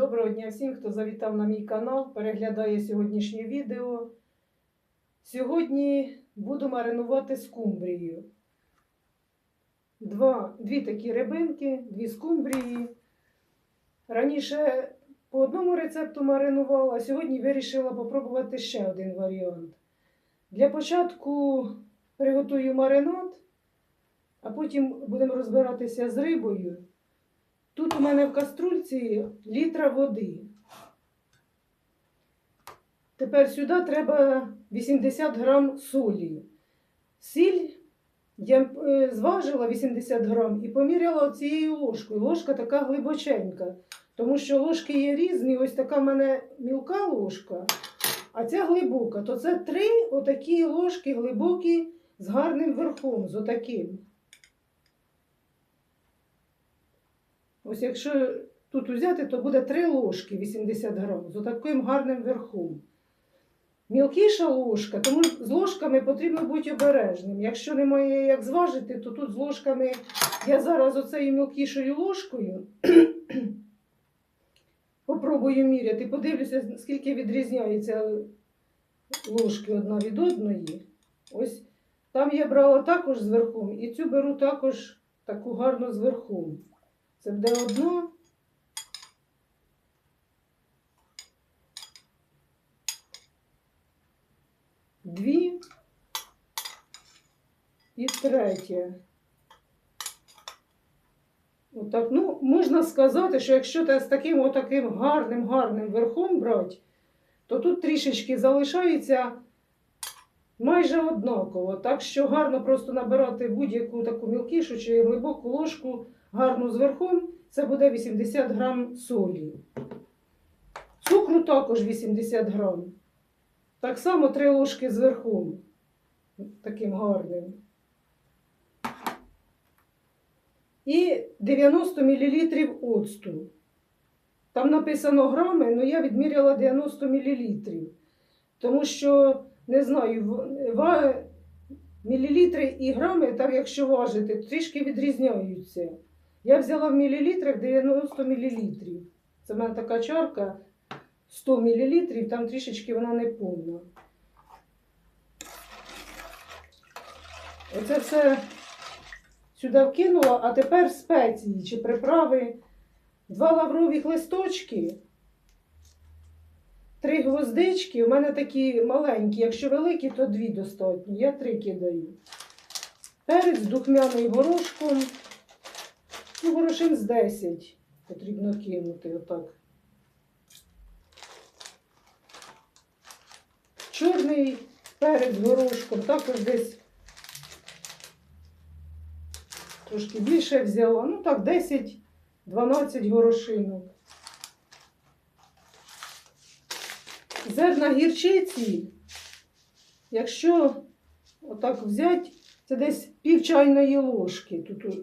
Доброго дня всім, хто завітав на мій канал, переглядає сьогоднішнє відео. Сьогодні буду маринувати скумбрію. Два, дві такі рибинки, дві скумбрії. Раніше по одному рецепту маринувала, а сьогодні вирішила попробувати ще один варіант. Для початку приготую маринад, а потім будемо розбиратися з рибою. Тут у мене в каструльці літра води. Тепер сюди треба 80 грам солі. Сіль я е, зважила 80 грам і поміряла цією ложкою. Ложка така глибоченька, тому що ложки є різні. Ось така в мене мілка ложка, а ця глибока. То це три отакі ложки глибокі з гарним верхом, з отаким. Ось якщо тут взяти, то буде 3 ложки 80 грам з отаким гарним верхом. Мілкіша ложка, тому з ложками потрібно бути обережним. Якщо немає як зважити, то тут з ложками я зараз оцею мілкішою ложкою попробую міряти, подивлюся, скільки відрізняється ложки одна від одної. Ось там я брала також з верхом, і цю беру також таку гарну з верхом. Це буде одно. Дві і третє. Отак. Ну, можна сказати, що якщо ти з таким отаким гарним, гарним верхом брати, то тут трішечки залишається майже однаково. Так що гарно просто набирати будь-яку таку мілкішу чи глибоку ложку гарну з це буде 80 грам солі. Цукру також 80 грам. Так само 3 ложки з. Таким гарним. І 90 мл оцту. Там написано грами, але я відміряла 90 мл. Тому що, не знаю, мілілітри і грами, так якщо важити, трішки відрізняються. Я взяла в мілілітрах 90 мілілітрів. Це в мене така чарка 100 мілілітрів, там трішечки вона не повна. Оце все сюди вкинула, а тепер спеції чи приправи. Два лаврових листочки, три гвоздички. У мене такі маленькі, якщо великі, то дві достатньо. Я три кидаю. Перець духмяний горошком. Ну, горошин з 10 потрібно кинути отак. Чорний перець горошком, також десь трошки більше взяла. Ну так, 10-12 горошинок. Зерна гірчиці, якщо отак взяти, це десь пів чайної ложки. Тут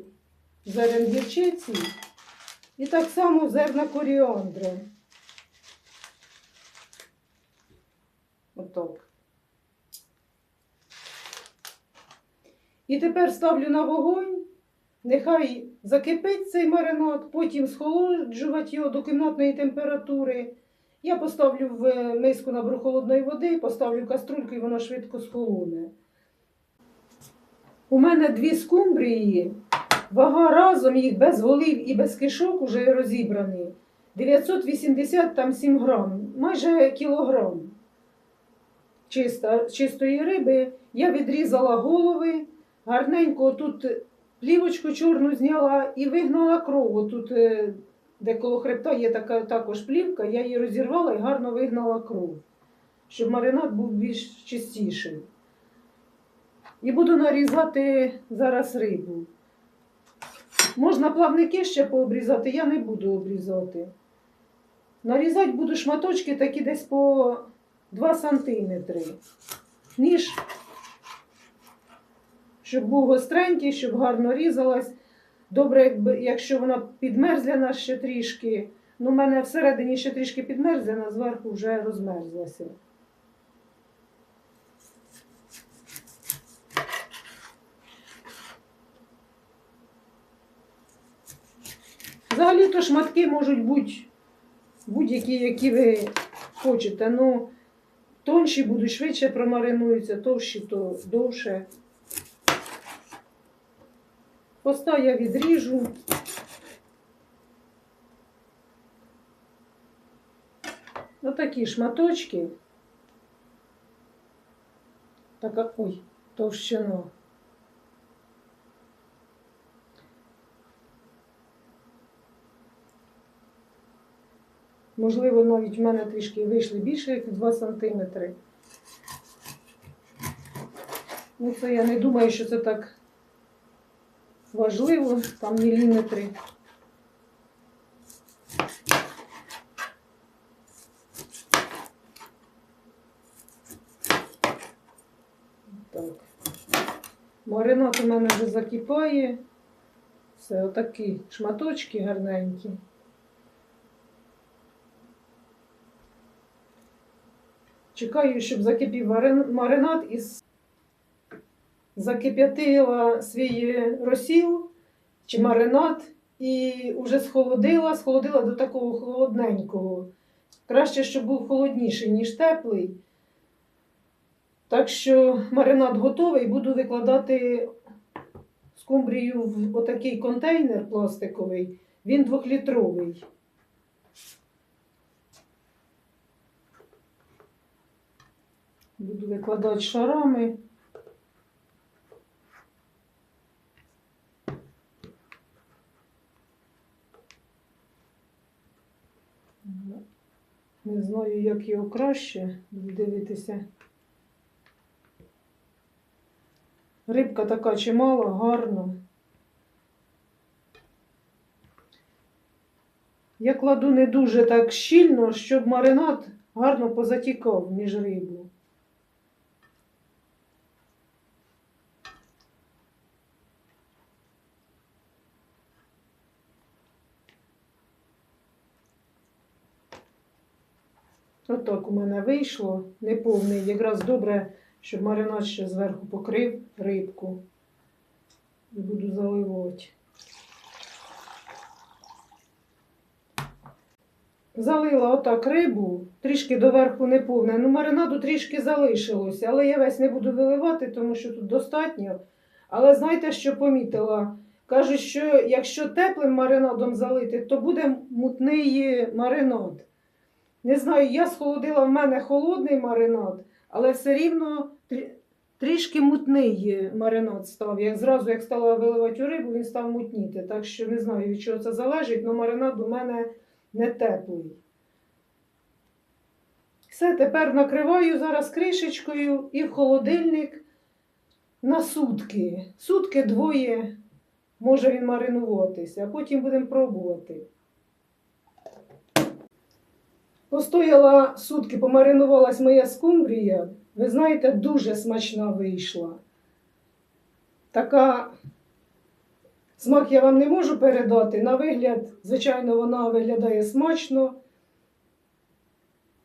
зерен гірчиці. І так само зерна коріандра. Отак. І тепер ставлю на вогонь. Нехай закипить цей маринад, потім схолоджувати його до кімнатної температури. Я поставлю в е, миску наберу холодної води, поставлю каструльку і воно швидко схолоне. У мене дві скумбрії, вага разом їх без голів і без кишок уже розібрані. 987 грам, майже кілограм чиста, чистої риби. Я відрізала голови, гарненько тут плівочку чорну зняла і вигнала кров. Тут, е, де коло хребта є така також плівка, я її розірвала і гарно вигнала кров, щоб маринад був більш чистіший. І буду нарізати зараз рибу. Можна плавники ще пообрізати, я не буду обрізати. Нарізати буду шматочки такі десь по 2 сантиметри. Ніж, щоб був гостренький, щоб гарно різалась. Добре, якби, якщо вона підмерзляна ще трішки. Ну, в мене всередині ще трішки підмерзляна, зверху вже розмерзлася. Взагалі-то шматки можуть бути будь-які, які ви хочете. Ну, тонші будуть швидше промаринуються, товщі, то довше. Поста я відріжу. Отакі шматочки. Така, ой, товщина. Можливо, навіть в мене трішки вийшли більше, як 2 см. Ну, це я не думаю, що це так важливо, там міліметри. Так. Маринад у мене вже закипає. Все, отакі шматочки гарненькі. Чекаю, щоб закипів маринад і закип'ятила свій розсіл чи маринад і вже схолодила, схолодила до такого холодненького. Краще, щоб був холодніший, ніж теплий. Так що маринад готовий, буду викладати скумбрію в отакий контейнер пластиковий. Він двохлітровий. Буду викладати шарами. Не знаю, як його краще дивитися. Рибка така чимала, гарна. Я кладу не дуже так щільно, щоб маринад гарно позатікав між рибу. Отак у мене вийшло, неповний, якраз добре, щоб маринад ще зверху покрив рибку. І буду заливати. Залила отак рибу, трішки доверху не повне. Ну, маринаду трішки залишилося, але я весь не буду виливати, тому що тут достатньо. Але знаєте, що помітила? Кажуть, що якщо теплим маринадом залити, то буде мутний маринад. Не знаю, я схолодила в мене холодний маринад, але все рівно трішки мутний маринад став. Як зразу, як стала виливати у рибу, він став мутніти. Так що не знаю, від чого це залежить, але маринад у мене не теплий. Все, тепер накриваю зараз кришечкою і в холодильник на сутки. Сутки двоє може він маринуватися, а потім будемо пробувати. Постояла сутки, помаринувалась моя скумбрія. Ви знаєте, дуже смачна вийшла. Така смак я вам не можу передати. На вигляд, звичайно, вона виглядає смачно.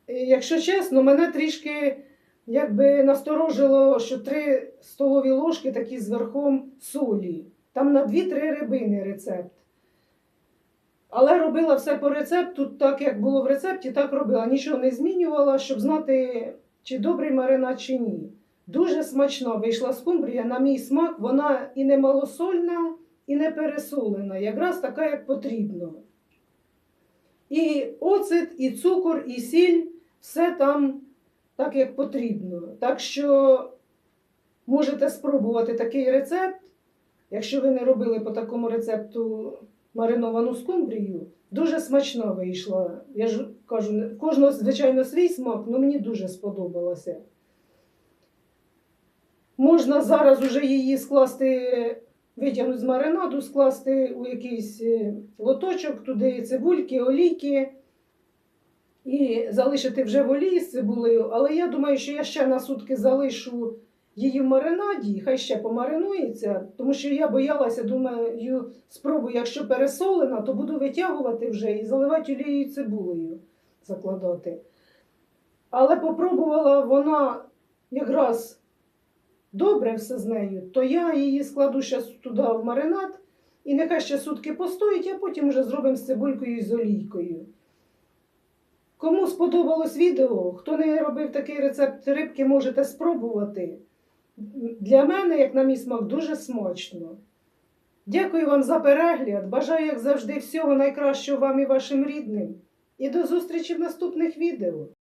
І, Якщо чесно, мене трішки якби насторожило, що три столові ложки такі з верхом солі. Там на 2-3 рибини рецепт. Але робила все по рецепту, так як було в рецепті, так робила. Нічого не змінювала, щоб знати, чи добрий маринад, чи ні. Дуже смачна вийшла скумбрія, на мій смак, вона і не малосольна, і не пересолена, якраз така, як потрібно. І оцет, і цукор, і сіль все там так, як потрібно. Так що можете спробувати такий рецепт, якщо ви не робили по такому рецепту мариновану скумбрію. Дуже смачна вийшла. Я ж кажу, кожного, звичайно, свій смак, але мені дуже сподобалося. Можна зараз уже її скласти, витягнути з маринаду, скласти у якийсь е, лоточок, туди цибульки, олійки і залишити вже в олії з цибулею. Але я думаю, що я ще на сутки залишу її в маринаді, хай ще помаринується, тому що я боялася, думаю, спробую, якщо пересолена, то буду витягувати вже і заливати олією цибулею закладати. Але попробувала вона якраз добре все з нею, то я її складу ще туди в маринад, і нехай ще сутки постоїть, а потім вже зробимо з цибулькою і з олійкою. Кому сподобалось відео, хто не робив такий рецепт рибки, можете спробувати. Для мене, як на мій смак, дуже смачно. Дякую вам за перегляд. Бажаю, як завжди, всього найкращого вам і вашим рідним. І до зустрічі в наступних відео.